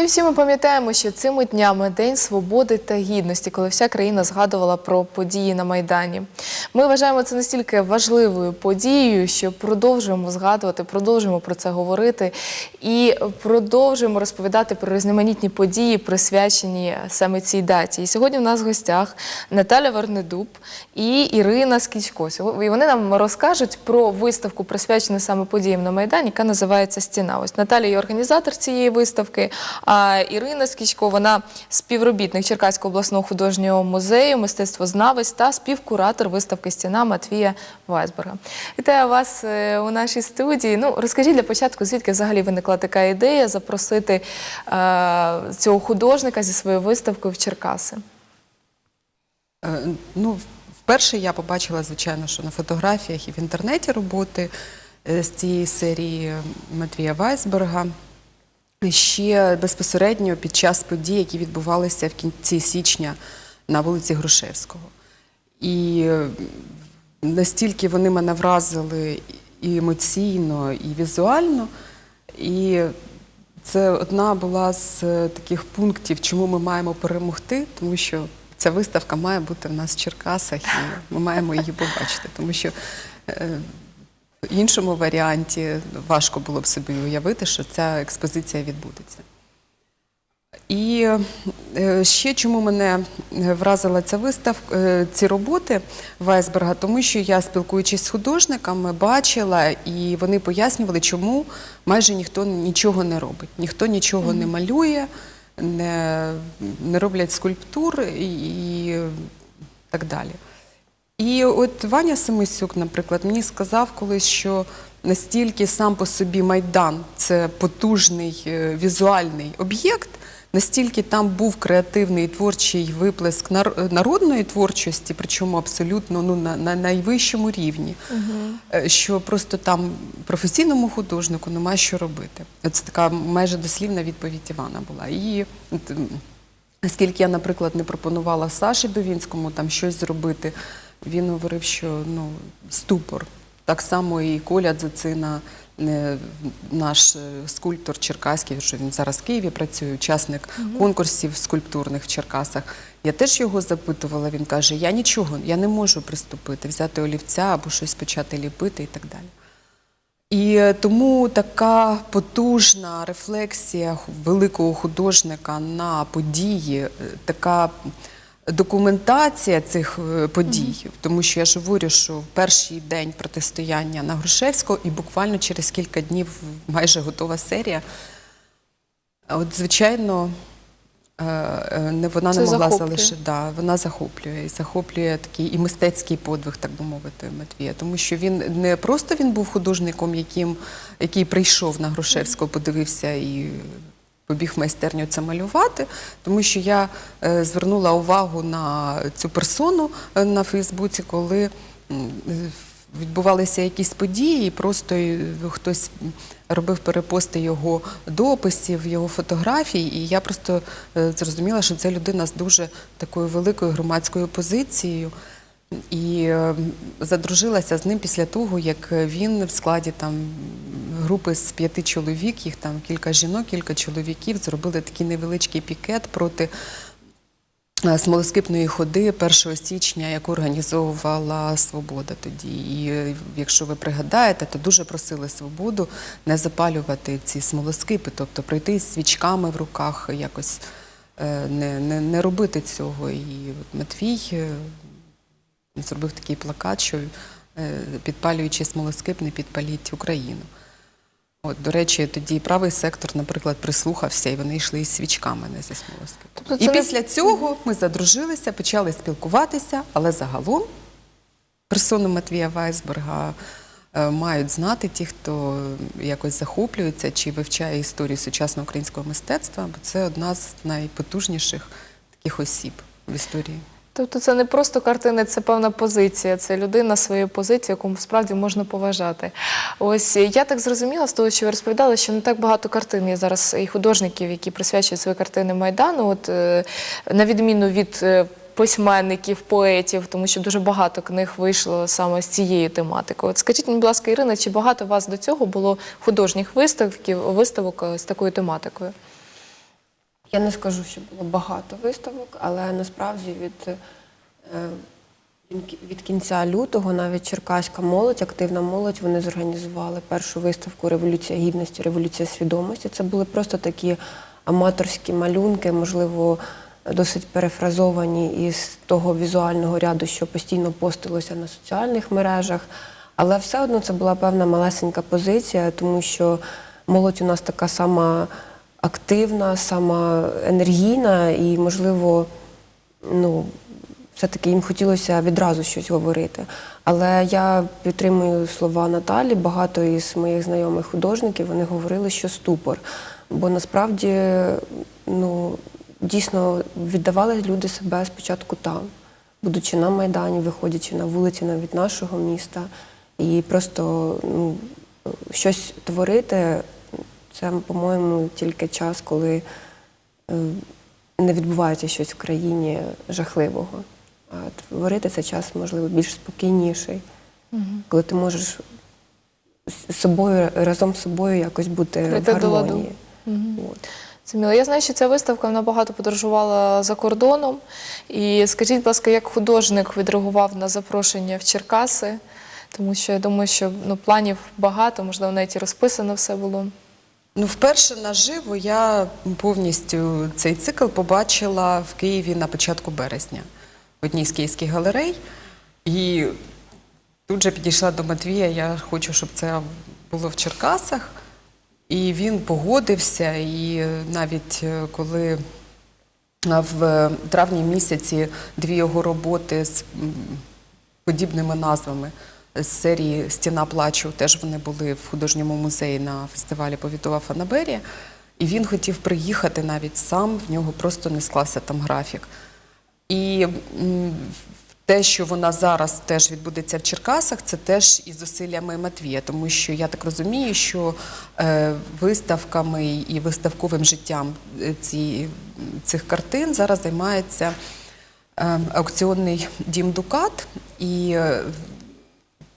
Ну і всі ми пам'ятаємо, що цими днями День свободи та гідності, коли вся країна згадувала про події на Майдані. Ми вважаємо це настільки важливою подією, що продовжуємо згадувати, продовжуємо про це говорити і продовжуємо розповідати про різноманітні події, присвячені саме цій даті. І сьогодні в нас в гостях Наталя Вернедуб і Ірина Скічко. І вони нам розкажуть про виставку, присвячену саме подіям на Майдані, яка називається Стіна. Ось Наталя є організатор цієї виставки. Ірина Скічко, вона співробітник Черкаського обласного художнього музею, мистецтвознавець та співкуратор виставки Стіна Матвія Вайсберга. Вітаю вас е, у нашій студії. Ну розкажіть для початку, звідки взагалі виникла така ідея запросити е, цього художника зі своєю виставкою в Черкаси. Е, Ну, вперше я побачила, звичайно, що на фотографіях і в інтернеті роботи з цієї серії Матвія Вайсберга. Ще безпосередньо під час подій, які відбувалися в кінці січня на вулиці Грушевського. І е, настільки вони мене вразили і емоційно, і візуально. І це одна була з е, таких пунктів, чому ми маємо перемогти, тому що ця виставка має бути в нас в Черкасах, і ми маємо її побачити, тому що е, в іншому варіанті важко було б собі уявити, що ця експозиція відбудеться. І е, ще чому мене вразила ця виставка, е, ці роботи Вайсберга, тому що я, спілкуючись з художниками, бачила, і вони пояснювали, чому майже ніхто нічого не робить. Ніхто нічого не малює, не, не роблять скульптур і, і так далі. І от Ваня Семисюк, наприклад, мені сказав колись, що настільки сам по собі Майдан це потужний е, візуальний об'єкт, настільки там був креативний і творчий виплеск нар- народної творчості, причому абсолютно ну, на, на найвищому рівні, е, що просто там професійному художнику нема що робити. Це така майже дослівна відповідь Івана була. І Наскільки я, наприклад, не пропонувала Саші Довінському там щось зробити, він говорив, що ну, ступор. Так само і Коля Дзацина, е, наш е, скульптор черкаський, що він зараз в Києві працює, учасник конкурсів скульптурних в Черкасах. Я теж його запитувала, він каже, я нічого, я не можу приступити, взяти олівця або щось почати ліпити і так далі. І е, тому така потужна рефлексія великого художника на події, така документація цих е, подій, тому що я ж говорю, що в перший день протистояння на Грушевського і буквально через кілька днів майже готова серія. От, звичайно, е, е, не вона Це не могла залишити. Да, вона захоплює і захоплює такий і мистецький подвиг, так би мовити, Матвія. Тому що він не просто він був художником, яким, який прийшов на Грушевського, подивився і побіг в майстерню це малювати, тому що я е, звернула увагу на цю персону е, на Фейсбуці, коли відбувалися якісь події, і просто е, хтось робив перепости його дописів, його фотографій, і я просто зрозуміла, що це людина з дуже такою великою громадською позицією. І е, задружилася з ним після того, як він в складі там групи з п'яти чоловік, їх там кілька жінок, кілька чоловіків, зробили такий невеличкий пікет проти е, смолоскипної ходи 1 січня, яку організовувала Свобода тоді. І е, якщо ви пригадаєте, то дуже просили свободу не запалювати ці смолоскипи, тобто пройти з свічками в руках, якось е, не, не, не робити цього. І от Матвій зробив такий плакат, що підпалюючи смолоскип, не підпаліть Україну. От, до речі, тоді правий сектор, наприклад, прислухався, і вони йшли із свічками, не зі. Тобто І це не- після цього ми задружилися, почали спілкуватися, але загалом персону Матвія Вайсберга е, мають знати ті, хто якось захоплюється чи вивчає історію сучасного українського мистецтва, бо це одна з найпотужніших таких осіб в історії. Тобто це не просто картини, це певна позиція. Це людина своєю позицією, яку справді можна поважати. Ось я так зрозуміла з того, що ви розповідали, що не так багато картин є зараз і художників, які присвячують свої картини Майдану. От е, на відміну від е, письменників, поетів, тому що дуже багато книг вийшло саме з цією тематикою. От скажіть будь ласка, Ірина, чи багато у вас до цього було художніх виставків, виставок е, з такою тематикою? Я не скажу, що було багато виставок, але насправді від, е, від- кінця лютого навіть черкаська молодь, активна молодь, вони зорганізували першу виставку Революція гідності, революція свідомості. Це були просто такі аматорські малюнки, можливо, досить перефразовані із того візуального ряду, що постійно постилося на соціальних мережах. Але все одно це була певна малесенька позиція, тому що молодь у нас така сама активна, сама енергійна, і, можливо, ну, все-таки їм хотілося відразу щось говорити. Але я підтримую слова Наталі. Багато із моїх знайомих художників вони говорили, що ступор. Бо насправді ну, дійсно віддавали люди себе спочатку там, будучи на Майдані, виходячи на вулиці навіть нашого міста. І просто ну, щось творити це, по-моєму, тільки час, коли е, не відбувається щось в країні жахливого. А творити це час, можливо, більш спокійніший, коли ти можеш з собою разом з собою якось бути Прийти в гармонії. От. Зрозуміло. Я знаю, що ця виставка вона багато подорожувала за кордоном. І скажіть, будь ласка, як художник відреагував на запрошення в Черкаси? Тому що я думаю, що ну, планів багато, можливо, навіть і розписано все було. Ну, вперше наживо я повністю цей цикл побачила в Києві на початку березня в одній з київських галерей. І тут же підійшла до Матвія, я хочу, щоб це було в Черкасах. І він погодився. І навіть е, коли в травні місяці дві його роботи з подібними назвами з серії Стіна плачу теж вони були в художньому музеї на фестивалі Повітова Фанаберія. І він хотів приїхати навіть сам, в нього просто не склався там графік. І те, що вона зараз теж відбудеться в Черкасах, це теж із зусиллями Матвія, тому що я так розумію, що е, виставками і виставковим життям е, ці, цих картин зараз займається е, аукціонний дім Дукат. І е,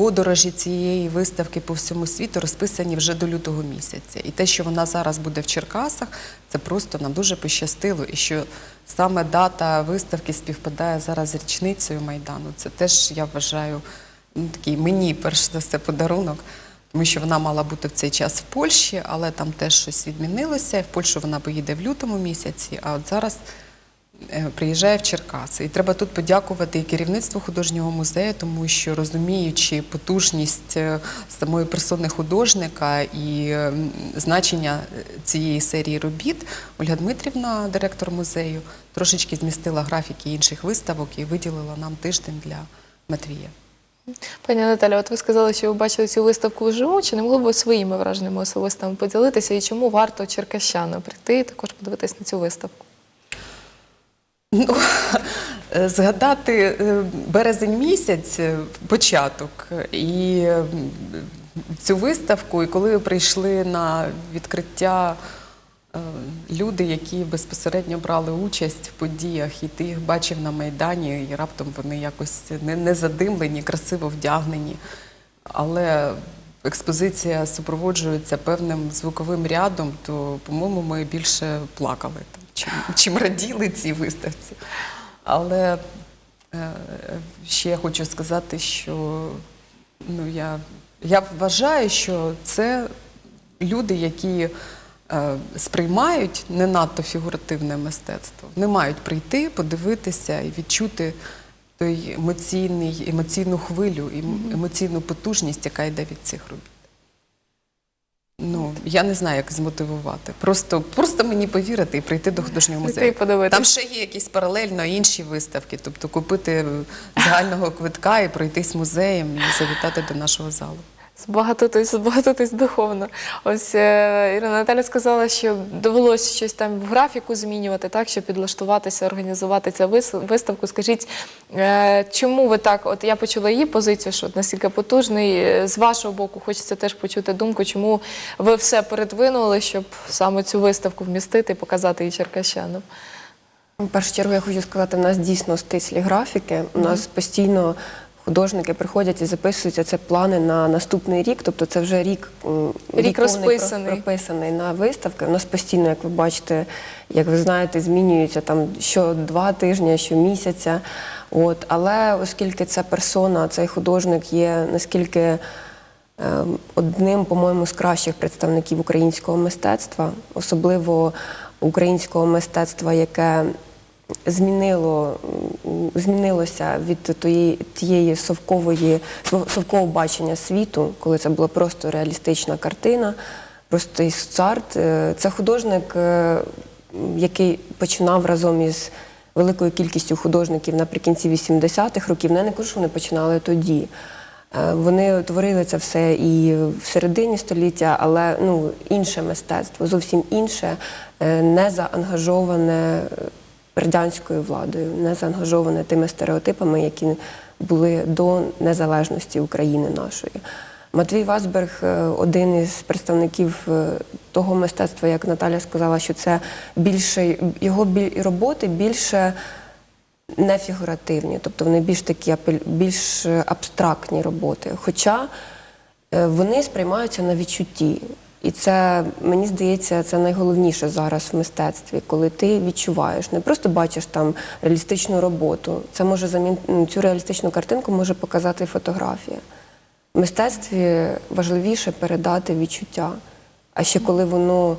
подорожі цієї виставки по всьому світу розписані вже до лютого місяця. І те, що вона зараз буде в Черкасах, це просто нам дуже пощастило. І що саме дата виставки співпадає зараз з річницею Майдану. Це теж я вважаю ну, такий мені перш за все подарунок. Тому що вона мала бути в цей час в Польщі, але там теж щось відмінилося. В Польщу вона поїде в лютому місяці, а от зараз приїжджає в Черкаси. І треба тут подякувати і керівництву художнього музею, тому що розуміючи потужність е, самої персони художника і е, значення е, цієї серії робіт, Ольга Дмитрівна, директор музею, трошечки змістила графіки інших виставок і виділила нам тиждень для Матвія. Пані Наталя, от ви сказали, що ви бачили цю виставку вживу. Чи не могли б ви своїми враженнями особистими поділитися? І чому варто черкащанам прийти і також подивитись на цю виставку? Ну, е, згадати е, березень місяць, е, початок, і цю виставку, і коли прийшли на відкриття люди, які безпосередньо брали участь в подіях, і ти їх бачив на Майдані, і раптом вони якось не, не задимлені, красиво вдягнені. Але експозиція супроводжується певним звуковим рядом, то, по-моєму, ми більше плакали чим, чим раділи цій виставці. Але е, ще я хочу сказати, що ну, я, я вважаю, що це люди, які е, сприймають не надто фігуративне мистецтво. Вони мають прийти, подивитися і відчути той емоційний, емоційну хвилю, емоційну потужність, яка йде від цих робіт. Ну, я не знаю, як змотивувати. Просто, просто мені повірити і прийти до художнього музею. Там ще є якісь паралельно інші виставки, тобто купити загального квитка і пройтись музеєм і завітати до нашого залу. Збагатитись, збагатитись духовно. Ось е, Ірина Наталя сказала, що довелося щось там в графіку змінювати, так, щоб підлаштуватися, організувати цю виставку. Скажіть, е, чому ви так? От я почула її позицію, що настільки потужний. Е, З вашого боку, хочеться теж почути думку, чому ви все передвинули, щоб саме цю виставку вмістити і показати її черкащанам. В першу чергу я хочу сказати, в нас дійсно стислі графіки. У нас постійно художники приходять і записуються це плани на наступний рік. Тобто це вже рік, Рік розписаний. прописаний на виставки. У нас постійно, як ви бачите, як ви знаєте, змінюється там що два тижні, що місяця. От, але оскільки ця персона, цей художник є наскільки е, одним, по-моєму, з кращих представників українського мистецтва, особливо українського мистецтва, яке змінило, змінилося від тієї, тієї совкової сов- совкового бачення світу, коли це була просто реалістична картина, простий соцарт. Е, Це художник, е, який починав разом із великою кількістю художників наприкінці 80-х років. Я не кажу, що вони починали тоді. Е, Вони творили це все і в середині століття, але ну, інше мистецтво, зовсім інше, не заангажоване радянською владою, не заангажоване тими стереотипами, які були до незалежності України нашої. Матвій Васберг е, один із представників е, того мистецтва, як Наталя сказала, що це більше його роботи більше не фігуративні, тобто вони більш такі більш е, абстрактні роботи. Хоча вони сприймаються на відчутті. І це, мені здається, це найголовніше зараз в мистецтві, коли ти відчуваєш, не просто бачиш там реалістичну роботу. Це може замін... цю реалістичну картинку може показати фотографія. В мистецтві важливіше передати відчуття. А ще коли воно,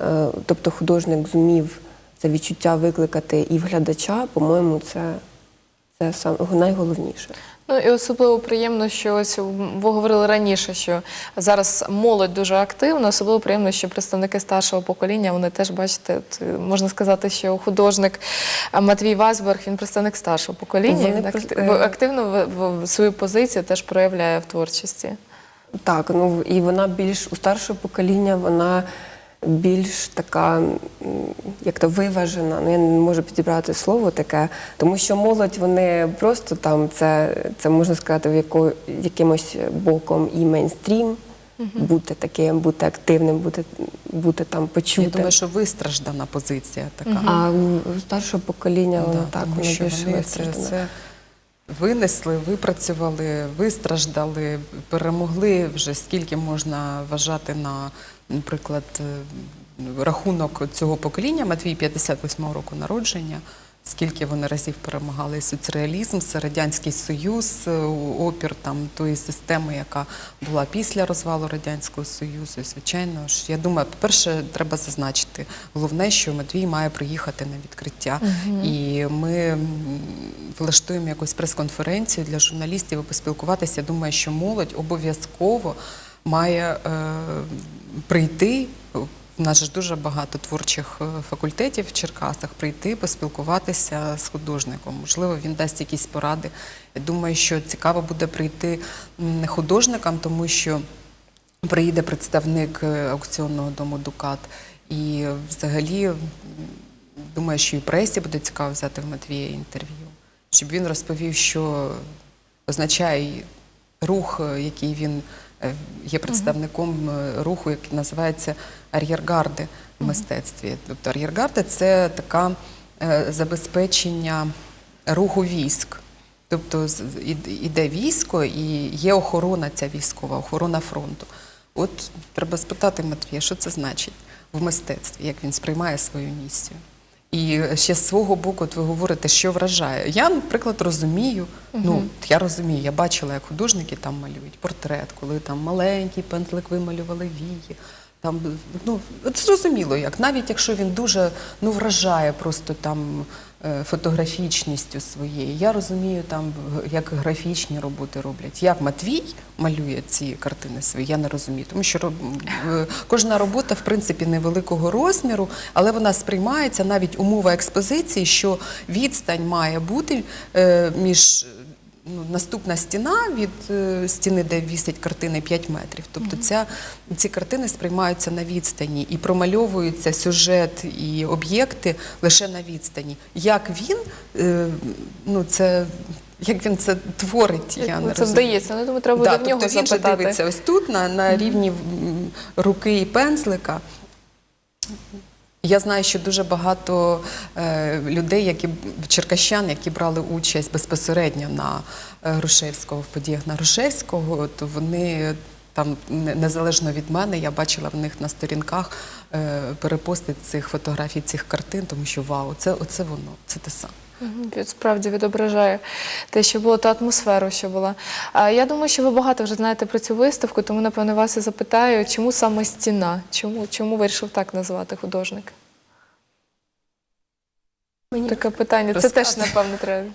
е, тобто художник зумів це відчуття викликати і в глядача, по-моєму, це, це найголовніше. Ну і особливо приємно, що ось ви говорили раніше, що зараз молодь дуже активна. Особливо приємно, що представники старшого покоління вони теж бачите, е, можна сказати, що художник Матвій Васберг, він представник старшого покоління. Він е, активно в свою позицію теж проявляє в творчості. Так, ну і вона більш у старшого покоління, вона більш така, як то виважена. Ну я не можу підібрати слово таке, тому що молодь вони просто там це, це можна сказати, в яко, якимось боком і мейнстрім. Бути таким, бути активним, бути, бути там Я думаю, що вистраждана позиція така. А у старшого покоління воно Да, так, тому воно що більш вони це, вистраждане. це винесли, випрацювали, вистраждали, перемогли вже скільки можна вважати на, наприклад, е, рахунок цього покоління, Матвій 58-го року народження. Скільки вони разів перемагали соцреалізм, Радянський Союз, е, опір там тої системи, яка була після розвалу Радянського Союзу. Звичайно ж, я думаю, по-перше, треба зазначити головне, що Матвій має приїхати на відкриття. І ми влаштуємо якусь прес-конференцію для журналістів і поспілкуватися. Я думаю, що молодь обов'язково має е, прийти. У нас ж дуже багато творчих е, факультетів в Черкасах прийти, поспілкуватися з художником. Можливо, він дасть якісь поради. Я думаю, що цікаво буде прийти художникам, тому що приїде представник е, аукціонного дому Дукат. І взагалі думаю, що і пресі буде цікаво взяти в Матвія інтерв'ю, щоб він розповів, що означає рух, е, який він є представником е, руху, який називається ар'єргарди в мистецтві. Тобто ар'єргарди це така е, забезпечення руху військ. Тобто іде військо і є охорона ця військова, охорона фронту. От треба спитати Матвія, що це значить в мистецтві, як він сприймає свою місію. І ще з свого боку, от ви говорите, що вражає. Я, наприклад, розумію, ну я розумію, я бачила, як художники там малюють портрет, коли там маленький пензлик вималювали вії. Там ну зрозуміло, як навіть якщо він дуже ну вражає просто там фотографічністю своєю. Я розумію там, як графічні роботи роблять. Як Матвій малює ці картини свої, я не розумію. Тому що е, кожна робота, в принципі, невеликого розміру, але вона сприймається навіть умова експозиції, що відстань має бути е, між. Ну, наступна стіна від е, стіни, де вісять картини 5 метрів. Тобто ця, ці картини сприймаються на відстані і промальовується сюжет і об'єкти лише на відстані. Як він, е, ну це як він це творить, я не це розумію. вдається? Ну, думаю, треба буде Да, в нього тобто він же дивиться ось тут, на, на рівні руки і пензлика. Я знаю, що дуже багато е, людей, які черкащан, які брали участь безпосередньо на е, Грушевського в подіях на Грушевського, то вони там незалежно від мене, я бачила в них на сторінках е, перепости цих фотографій, цих картин, тому що вау, це оце воно, це те саме. Справді відображає те, що було, та атмосферу, що була. Я думаю, що ви багато вже знаєте про цю виставку, тому напевно вас і запитаю, чому саме стіна? Чому, чому вирішив так назвати художник? Таке питання. Це теж, напевно, треба.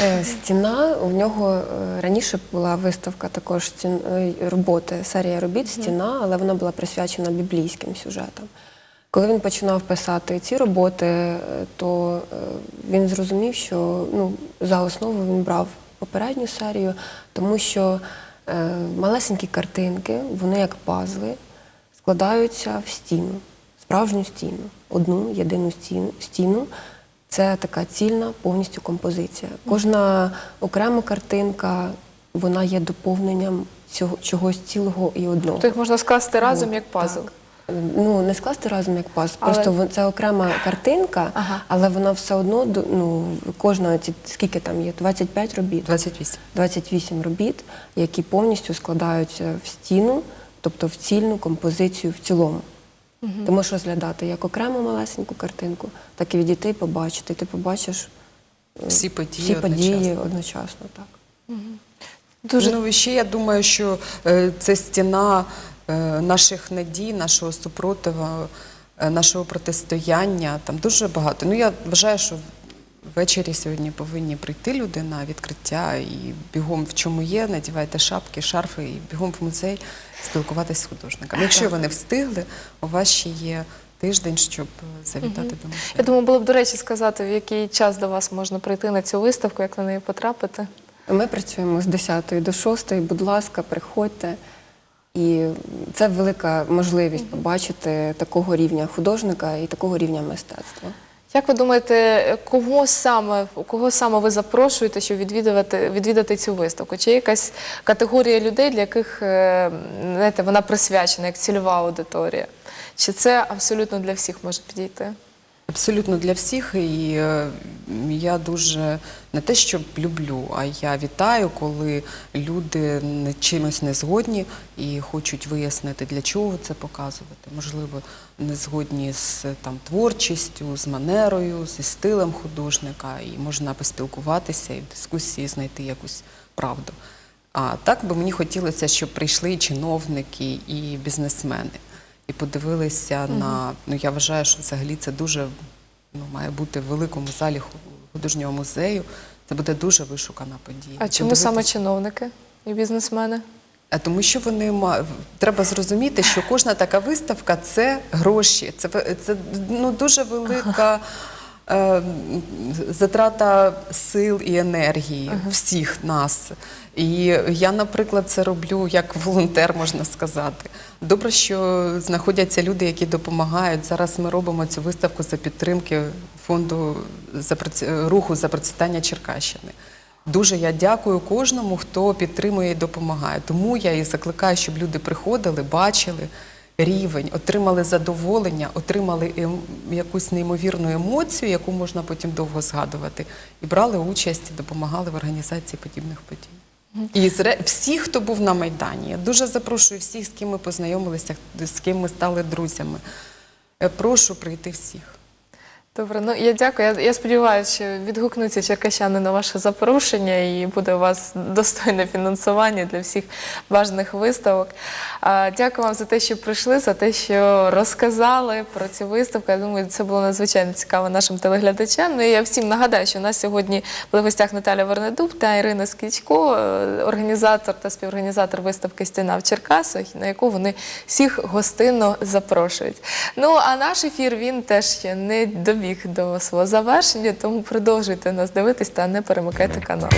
Е, Стіна у нього е, раніше була виставка також е, роботи, серія робіт стіна, але вона була присвячена біблійським сюжетам. Коли він починав писати ці роботи, е, то е, він зрозумів, що ну, за основу він брав попередню серію, тому що е, малесенькі картинки, вони як пазли, складаються в стіну, справжню стіну, одну єдину стіну. стіну. Це така цільна повністю композиція. Кожна окрема картинка вона є доповненням цього чогось цілого і одного. То їх можна скласти разом От, як пазл. так. Ну не скласти разом як пазл, Але- просто це окрема картинка, Ага. але вона все одно ну, кожна ці скільки там є? 25 робіт. 28. 28 робіт, які повністю складаються в стіну, тобто в цільну композицію в цілому. Ти можеш розглядати як окрему малесеньку картинку, так і відійти і побачити. Ти побачиш е, Всі події всі події одночасно. одночасно. Так. Дуже Ну, і ще я думаю, що е, це стіна е, наших надій, нашого супротива, е, нашого протистояння. Там дуже багато. Ну, я вважаю, що ввечері сьогодні повинні прийти люди на відкриття і бігом в чому є, надівайте шапки, шарфи і бігом в музей спілкуватися з художниками. Якщо вони встигли, у вас ще є тиждень, щоб завітати до музею. Я думаю, було б до речі сказати, в який час до вас можна прийти на цю виставку, як на неї потрапити. Ми працюємо з 10 до 6, будь ласка, приходьте. І це велика можливість побачити такого рівня художника і такого рівня мистецтва. Як ви думаєте, кого саме, кого саме ви запрошуєте, щоб відвідувати, відвідати цю виставку? Чи є якась категорія людей, для яких е, знаєте, вона присвячена, як цільова аудиторія? Чи це абсолютно для всіх може підійти? Абсолютно для всіх, і е, я дуже не те, що люблю, а я вітаю, коли люди чимось не згодні і хочуть вияснити, для чого це показувати. Можливо, не згодні з там творчістю, з манерою, зі стилем художника, і можна поспілкуватися і в дискусії знайти якусь правду. А так би мені хотілося, щоб прийшли чиновники, і бізнесмени. І подивилися на ну я вважаю, що взагалі це дуже ну має бути в великому залі художнього музею. Це буде дуже вишукана подія. А чому саме чиновники і бізнесмени? а тому, що вони ма... треба зрозуміти, що кожна така виставка це гроші, це, це ну, дуже велика е, затрата сил і енергії всіх нас. І я, наприклад, це роблю як волонтер, можна сказати. Добре, що знаходяться люди, які допомагають. Зараз ми робимо цю виставку за підтримки фонду за проц- руху за процвітання Черкащини. Дуже я дякую кожному, хто підтримує і допомагає. Тому я і закликаю, щоб люди приходили, бачили рівень, отримали задоволення, отримали ем- якусь неймовірну емоцію, яку можна потім довго згадувати, і брали участь, допомагали в організації подібних подій. І всі, хто був на Майдані, я дуже запрошую всіх, з ким ми познайомилися, з ким ми стали друзями. Е, Прошу прийти всіх. Добре, ну я дякую. Я, я сподіваюся, що відгукнуться черкащани на ваше запрошення і буде у вас достойне фінансування для всіх важних виставок. А, дякую вам за те, що прийшли, за те, що розказали про цю виставку. Я думаю, це було надзвичайно цікаво нашим телеглядачам. Ну і я всім нагадаю, що у нас сьогодні були в гостях Наталя Вернедуб та Ірина Скічко, е, організатор та співорганізатор виставки Стіна в Черкасах, на яку вони всіх гостинно запрошують. Ну а наш ефір він теж ще не добіг до свого завершення, тому продовжуйте нас дивитись та не перемикайте канал.